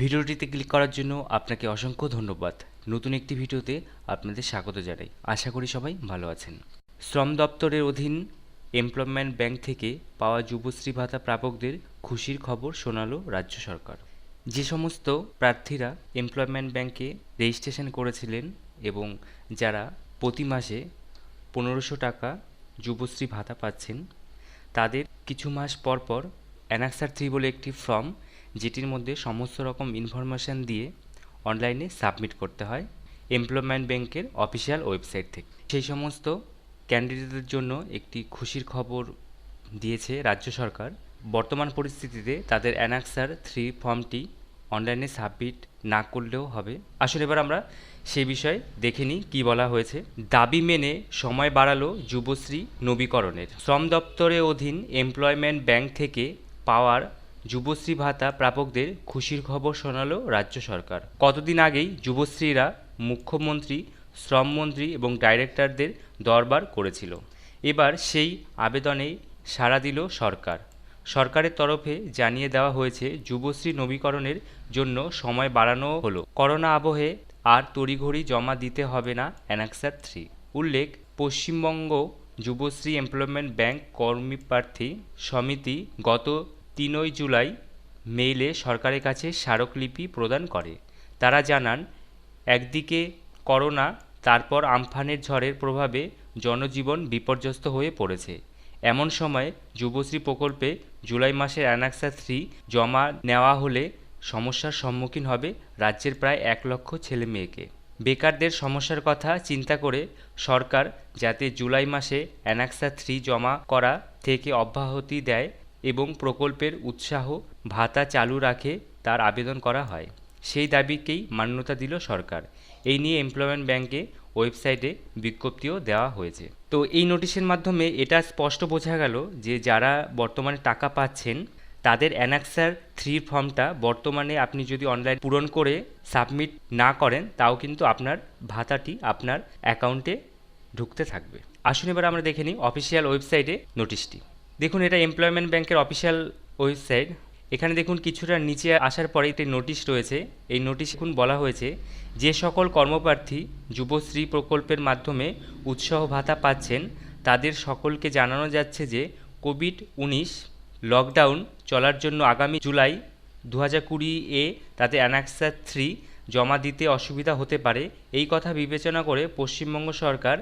ভিডিওটিতে ক্লিক করার জন্য আপনাকে অসংখ্য ধন্যবাদ। নতুন একটি ভিডিওতে আপনাদের স্বাগত জানাই। আশা করি সবাই ভালো আছেন। শ্রম দপ্তরের অধীন এমপ্লয়মেন্ট ব্যাংক থেকে পাওয়া যুবশ্রী ভাতা প্রাপকদের খুশির খবর শোনালো রাজ্য সরকার। যে সমস্ত প্রার্থীরা এমপ্লয়মেন্ট ব্যাংকে রেজিস্ট্রেশন করেছিলেন এবং যারা প্রতি মাসে পনেরোশো টাকা যুবশ্রী ভাতা পাচ্ছেন, তাদের কিছু মাস পর পর অ্যানাক্সার থ্রি বলে একটি ফর্ম যেটির মধ্যে সমস্ত রকম ইনফরমেশান দিয়ে অনলাইনে সাবমিট করতে হয় এমপ্লয়মেন্ট ব্যাংকের অফিসিয়াল ওয়েবসাইট থেকে। সেই সমস্ত ক্যান্ডিডেটদের জন্য একটি খুশির খবর দিয়েছে রাজ্য সরকার। বর্তমান পরিস্থিতিতে তাদের অ্যানাক্সার থ্রি ফর্মটি অনলাইনে সাবমিট না করলেও হবে। আসলে এবার আমরা সেই বিষয়ে দেখে নিই কী বলা হয়েছে। দাবি মেনে সময় বাড়ালো যুবশ্রী নবীকরণের। শ্রম দপ্তরের অধীন এমপ্লয়মেন্ট ব্যাংক থেকে পাওয়ার যুবশ্রী ভাতা প্রাপকদের খুশির খবর শোনালো রাজ্য সরকার। কতদিন আগেই যুবশ্রীরা মুখ্যমন্ত্রী, শ্রমমন্ত্রী এবং ডাইরেক্টরদের দরবার করেছিল। এবার সেই আবেদনেই সাড়া দিল সরকার। সরকারের তরফে জানিয়ে দেওয়া হয়েছে, যুবশ্রী নবীকরণের জন্য সময় বাড়ানো হলো। করোনা আবহে আর তড়িঘড়ি জমা দিতে হবে না অ্যানাক্সার থ্রি। উল্লেখ, পশ্চিমবঙ্গ যুবশ্রী এমপ্লয়মেন্ট ব্যাংক কর্মী প্রার্থী সমিতি গত তিনই জুলাই মেইলে সরকারের কাছে স্মারকলিপি প্রদান করে। তারা জানান, একদিকে করোনা, তারপর আমফানের ঝড়ের প্রভাবে জনজীবন বিপর্যস্ত হয়ে পড়েছে। এমন সময় যুবশ্রী প্রকল্পে জুলাই মাসের অ্যানাক্সা থ্রি জমা নেওয়া হলে সমস্যার সম্মুখীন হবে রাজ্যের প্রায় এক লক্ষ ছেলে মেয়েকে। বেকারদের সমস্যার কথা চিন্তা করে সরকার যাতে জুলাই মাসে অ্যানাক্সা থ্রি জমা করা থেকে অব্যাহতি দেয় এবং প্রকল্পের উৎসাহ ভাতা চালু রাখে তার আবেদন করা হয়। সেই দাবিকেই মান্যতা দিল সরকার। এই নিয়ে এমপ্লয়মেন্ট ব্যাংকে ওয়েবসাইটে বিজ্ঞপ্তিও দেওয়া হয়েছে। তো এই নোটিশের মাধ্যমে এটা স্পষ্ট বোঝা গেল যে যারা বর্তমানে টাকা পাচ্ছেন, তাদের অ্যানাক্সার থ্রি ফর্মটা বর্তমানে আপনি যদি অনলাইন পূরণ করে সাবমিট না করেন, তাও কিন্তু আপনার ভাতাটি আপনার অ্যাকাউন্টে ঢুকতে থাকবে। আসুন এবার আমরা দেখে নিই অফিসিয়াল ওয়েবসাইটে নোটিশটি। দেখুন, এটা এমপ্লয়মেন্ট ব্যাংকের অফিসিয়াল ওয়েবসাইট এখানে দেখুন, কিছুটা নিচে আসার পরে একটি নোটিশ রয়েছে। এই নোটিশ এখন বলা হয়েছে, যে সকল কর্মপ্রার্থী যুবশ্রী প্রকল্পের মাধ্যমে উৎসাহ ভাতা পাচ্ছেন, তাদের সকলকে জানানো যাচ্ছে যে কোভিড উনিশ লকডাউন চলার জন্য আগামী জুলাই দু হাজার কুড়ি এ তাতে অ্যানাক্সা থ্রি জমা দিতে অসুবিধা হতে পারে। এই কথা বিবেচনা করে পশ্চিমবঙ্গ সরকার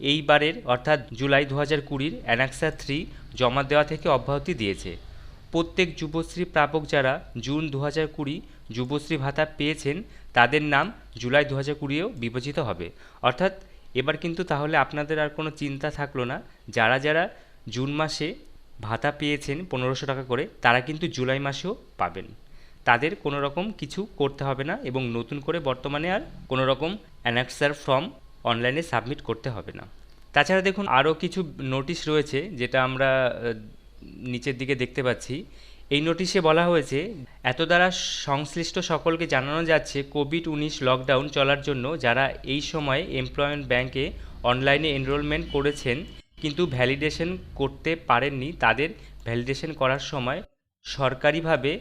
এইবারের, অর্থাৎ জুলাই দু হাজার কুড়ির অ্যানাক্সা থ্রি জমা দেওয়া থেকে অব্যাহতি দিয়েছে। প্রত্যেক যুবশ্রী প্রাপক যারা জুন দু হাজার কুড়ি যুবশ্রী ভাতা পেয়েছেন, তাদের নাম জুলাই দু হাজার কুড়িও বিবেচিত হবে। অর্থাৎ এবার কিন্তু তাহলে আপনাদের আর কোনো চিন্তা থাকল না। যারা যারা জুন মাসে ভাতা পেয়েছেন পনেরোশো টাকা করে, তারা কিন্তু জুলাই মাসেও পাবেন। তাদের কোনো রকম কিছু করতে হবে না এবং নতুন করে বর্তমানে আর কোনো রকম অ্যানাক্সার ফর্ম অনলাইনে সাবমিট করতে হবে না। তাছাড়া দেখুন, আরও কিছু নোটিশ রয়েছে, যেটা আমরা নিচের দিকে দেখতে পাচ্ছি। এই নোটিশে বলা হয়েছে, এত দ্বারা সংশ্লিষ্ট সকলকে জানানো যাচ্ছে কোভিড উনিশ লকডাউন চলার জন্য যারা এই সময়ে এমপ্লয়মেন্ট ব্যাংকে অনলাইনে এনরোলমেন্ট করেছেন, কিন্তু ভ্যালিডেশন করতে পারেননি, তাদের ভ্যালিডেশন করার সময় সরকারিভাবে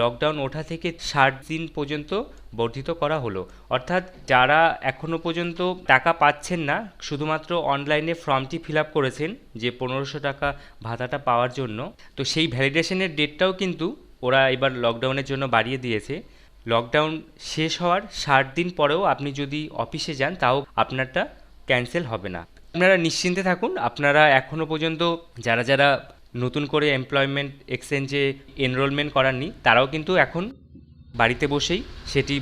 লকডাউন ওঠা থেকে ষাট দিন পর্যন্ত বর্ধিত করা হলো। অর্থাৎ যারা এখনও পর্যন্ত টাকা পাচ্ছেন না, শুধুমাত্র অনলাইনে ফর্মটি ফিল আপ করেছেন যে পনেরোশো টাকা ভাতাটা পাওয়ার জন্য, তো সেই ভ্যালিডেশনের ডেটটাও কিন্তু ওরা এবার লকডাউনের জন্য বাড়িয়ে দিয়েছে। লকডাউন শেষ হওয়ার ষাট দিন পরেও আপনি যদি অফিসে যান, তাও আপনারটা ক্যান্সেল হবে না। আপনারা নিশ্চিন্তে থাকুন, আপনারা এখনও পর্যন্ত যারা যারা নতুন করে এমপ্লয়মেন্ট এক্সচেঞ্জে এনরোলমেন্ট করাননি তারাও কিন্তু এখন বাড়িতে বসেই সেটি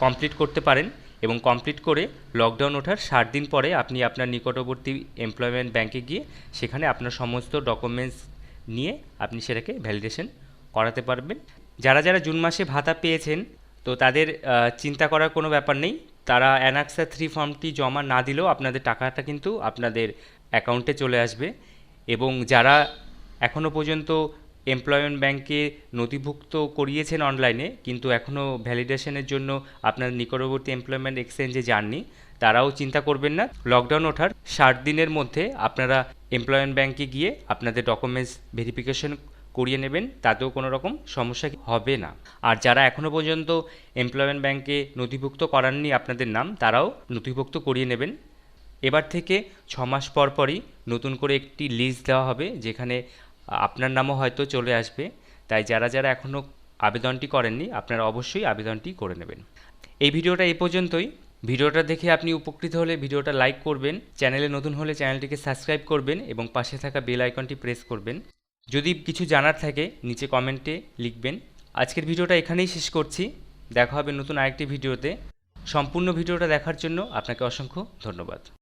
কমপ্লিট করতে পারেন এবং কমপ্লিট করে লকডাউন ওঠার ষাট দিন পরে আপনি আপনার নিকটবর্তী এমপ্লয়মেন্ট ব্যাংকে গিয়ে সেখানে আপনার সমস্ত ডকুমেন্টস নিয়ে আপনি সেটাকে ভ্যালিডেশন করাতে পারবেন। যারা যারা জুন মাসে ভাতা পেয়েছেন, তো তাদের চিন্তা করার কোনো ব্যাপার নেই। তারা অ্যানাক্সা থ্রি ফর্মটি জমা না দিলেও আপনাদের টাকাটা কিন্তু আপনাদের অ্যাকাউন্টে চলে আসবে। এবং যারা এখনও পর্যন্ত এমপ্লয়মেন্ট ব্যাংকে নথিভুক্ত করিয়েছেন অনলাইনে কিন্তু এখনও ভ্যালিডেশনের জন্য আপনার নিকটবর্তী এমপ্লয়মেন্ট এক্সচেঞ্জে যাননি। তারাও চিন্তা করবেন না লকডাউন ওঠার ষাট দিনের মধ্যে আপনারা এমপ্লয়মেন্ট ব্যাংকে গিয়ে আপনাদের ডকুমেন্টস ভেরিফিকেশন করিয়ে নেবেন, তাতেও কোনো রকম সমস্যা হবে না। আর যারা এখনও পর্যন্ত এমপ্লয়মেন্ট ব্যাংকে নথিভুক্ত করাননি আপনাদের নাম, তারাও নথিভুক্ত করিয়ে নেবেন। এবার থেকে ছ মাস পর পরই নতুন করে একটি লিস্ট দেওয়া হবে, যেখানে আপনার নামও হয়তো চলে আসবে। তাই যারা যারা এখনও আবেদনটি করেননি, আপনারা অবশ্যই আবেদনটি করে নেবেন। এই ভিডিওটা এ পর্যন্তই। ভিডিওটা দেখে আপনি উপকৃত হলে ভিডিওটা লাইক করবেন, চ্যানেলে নতুন হলে চ্যানেলটিকে সাবস্ক্রাইব করবেন এবং পাশে থাকা বেল আইকনটি প্রেস করবেন। যদি কিছু জানার থাকে, নিচে কমেন্টে লিখবেন। আজকের ভিডিওটা এখানেই শেষ করছি। দেখা হবে নতুন আরেকটি ভিডিওতে। সম্পূর্ণ ভিডিওটা দেখার জন্য আপনাকে অসংখ্য ধন্যবাদ।